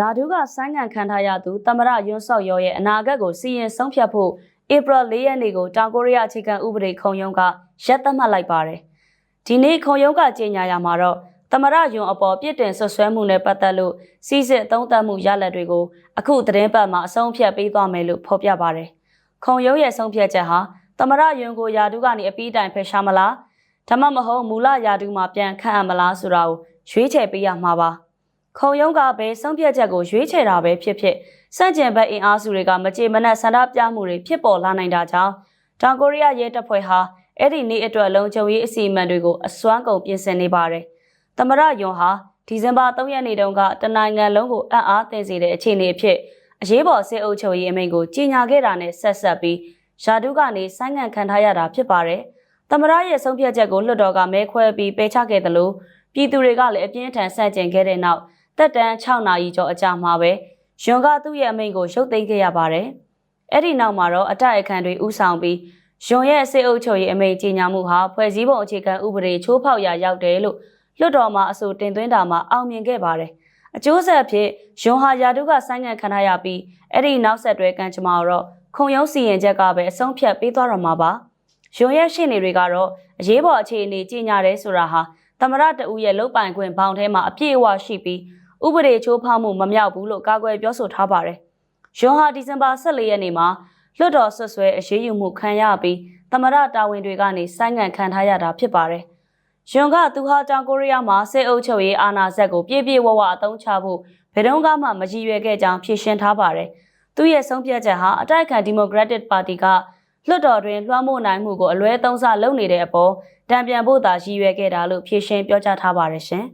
ယာဒူးကဆိုင်းငံ့ခံထားရသူသမရယွန်းဆော့ယောရဲ့အနာဂတ်ကိုစီရင်ဆုံးဖြတ်ဖို့ဧပြီ၄ရက်နေ့ကိုတောင်ကိုရီးယားအခြေခံဥပဒေခုံရုံးကရက်သတ်မှတ်လိုက်ပါတယ်။ဒီနေ့ခုံရုံးကကြေညာရမှာတော့သမရယွန်းအပေါ်ပြစ်တင်ဆွဆွဲမှုနဲ့ပတ်သက်လို့စီစစ်အသုံးသပ်မှုရလဒ်တွေကိုအခုသတင်းပတ်မှာအဆုံးဖြတ်ပေးသွားမယ်လို့ဖော်ပြပါတယ်။ခုံရုံးရဲ့ဆုံးဖြတ်ချက်ဟာသမရယွန်းကိုယာဒူးကနေအပြီးတိုင်ဖယ်ရှားမလားဒါမှမဟုတ်မူလယာဒူးမှာပြန်ခန့်အပ်မလားဆိုတာကိုရွေးချယ်ပေးရမှာပါ။ ခုံရုံးကပဲဆုံးဖြတ်ချက်ကိုရွေးချယ်တာပဲဖြစ်ဖြစ်စန့်ကျင်ဘက်အင်အားစုတွေကမကြေမနက်ဆန္ဒပြမှုတွေဖြစ်ပေါ်လာနိုင်တာကြောင့်တောင်ကိုရီးယားရဲတပ်ဖွဲ့ဟာအဲ့ဒီနေ့အတွက်လုံခြုံရေးအစီအမံတွေကိုအစွမ်းကုန်ပြင်ဆင်နေပါတယ်။သမရယွန်ဟာဒီဇင်ဘာ3ရက်နေ့တုန်းကတနိုင်ငံလုံးကိုအံ့အားသင့်စေတဲ့အခြေအနေအဖြစ်အရေးပေါ်စစ်အုပ်ချုပ်ရေးအမိန့်ကိုကြီးညာခဲ့တာနဲ့ဆက်ဆက်ပြီးယာဒုကနေဆိုင်းငံ့ခံထားရတာဖြစ်ပါတယ်။သမရရဲ့ဆုံးဖြတ်ချက်ကိုလွှတ်တော်ကမဲခွဲပြီးပယ်ချခဲ့တယ်လို့ပြည်သူတွေကလည်းအပြင်းအထန်ဆန့်ကျင်ခဲ့တဲ့နောက် တက်တန်း6နာရီကျော်အကြာမှာပဲယွန်ကသူ့ရဲ့အမိန့်ကိုရုပ်သိမ်းခဲ့ရပါတယ်။အဲ့ဒီနောက်မှာတော့အတိုက်အခံတွေဥဆောင်ပြီးယွန်ရဲ့စစ်အုပ်ချုပ်ရေးအမိန့်ကြီးညာမှုဟာဖွဲ့စည်းပုံအခြေခံဥပဒေချိုးဖောက်ရာရောက်တယ်လို့လွှတ်တော်မှာအဆိုတင်သွင်းတာမှာအောင်မြင်ခဲ့ပါတယ်။အကျိုးဆက်အဖြစ်ယွန်ဟာယာတုကဆိုင်းငံ့ခံထားရပြီးအဲ့ဒီနောက်ဆက်တွဲကံကြမ္မာတော့ခုံရုံးစီရင်ချက်ကပဲအဆုံးဖြတ်ပေးသွားတော့မှာပါ။ယွန်ရဲ့ရှေ့နေတွေကတော့အရေးပေါ်အခြေအနေကြီးညာတယ်ဆိုတာဟာသမရတဦးရဲ့လုတ်ပိုင်ခွင့်ဘောင်ထဲမှာအပြည့်အဝရှိပြီး ဥပဒေချိုးဖောက်မှုမမြောက်ဘူးလို့ကာကွယ်ပြောဆိုထားပါတယ်။ယွန်ဟာဒီဇင်ဘာ14ရက်နေ့မှာလွှတ်တော်ဆွဆွဲအရေးယူမှုခံရပြီးသမရတာဝန်တွေကနေဆိုင်းငံ့ခံထားရတာဖြစ်ပါတယ်။ယွန်ကသူဟာတောင်ကိုရီးယားမှာစစ်အုပ်ချုပ်ရေးအာဏာစက်ကိုပြည့်ပြည့်ဝဝအသုံးချဖို့ဘယ်တော့မှမရည်ရွယ်ခဲ့ကြောင်းဖြေရှင်းထားပါတယ်။သူရဲ့ဆုံးဖြတ်ချက်ဟာအတိုက်အခံဒီမိုကရက်တစ်ပါတီကလွှတ်တော်တွင်လွှမ်းမိုးနိုင်မှုကိုအလွဲသုံးစားလုပ်နေတဲ့အပေါ်တံပြန်ဖို့သာရည်ရွယ်ခဲ့တာလို့ဖြေရှင်းပြောကြားထားပါတယ်ရှင်။